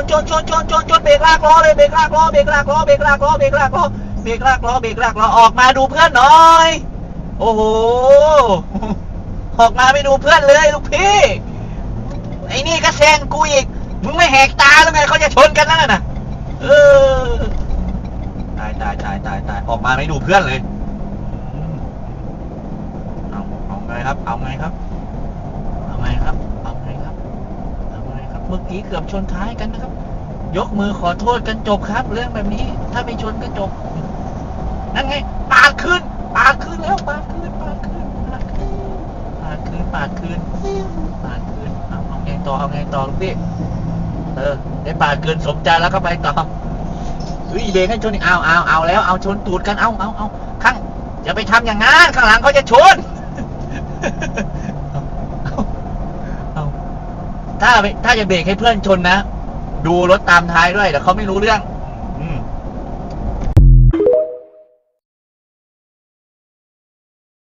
นชนชนชนชนชนเบรกลากล้อเลยเบรกลากล้อเบรกลากล้อเบรกลากล้อเบรกลากล้อเบรกลากล้อเบรกลากล้อออกมาดูเพื่อนหน่อย โอ้โหออกมาไม่ดูเพื่อนเลยลูกพี่ไอ้นี่ก็แซงกูอีกมึงไม่แหกตาแล้วไงเขาจะชนกันนั่นน่ะเออตายตายตายตายตายออกมาไม่ดูเพื่อนเลยเอาเอาไงครับ เอาไงครับ เอาไงครับ เอาไงครับ เมื่อกี้เกือบชนท้ายกันนะครับ ยกมือขอโทษกันจบครับ เรื่องแบบนี้ ถ้าไม่ชนก็จบ นั่นไงปาดขึ้นปาดขึ้นแล้วปาดขึ้นปาดขึ้นปาดขึ้นปาดขึ้นปาดขึ้นปาดขึ้นเอาเอาไงต่อเอาไงต่อลูกพี่เออได้ปาดเกินสมใจแล้วก็ไปต่อเฮ้ยเบรกให้ชนอีกเอาเอาเอาแล้วเอาชนตูดกันเอาเอาเอาข้างอย่าไปทำอย่างนั้นข้างหลังเขาจะชน เอาเอาเอา ถ้าถ้าจะเบรกให้เพื่อนชนนะ ดูรถตามท้ายด้วยเดี๋ยวเขาไม่รู้เรื่อง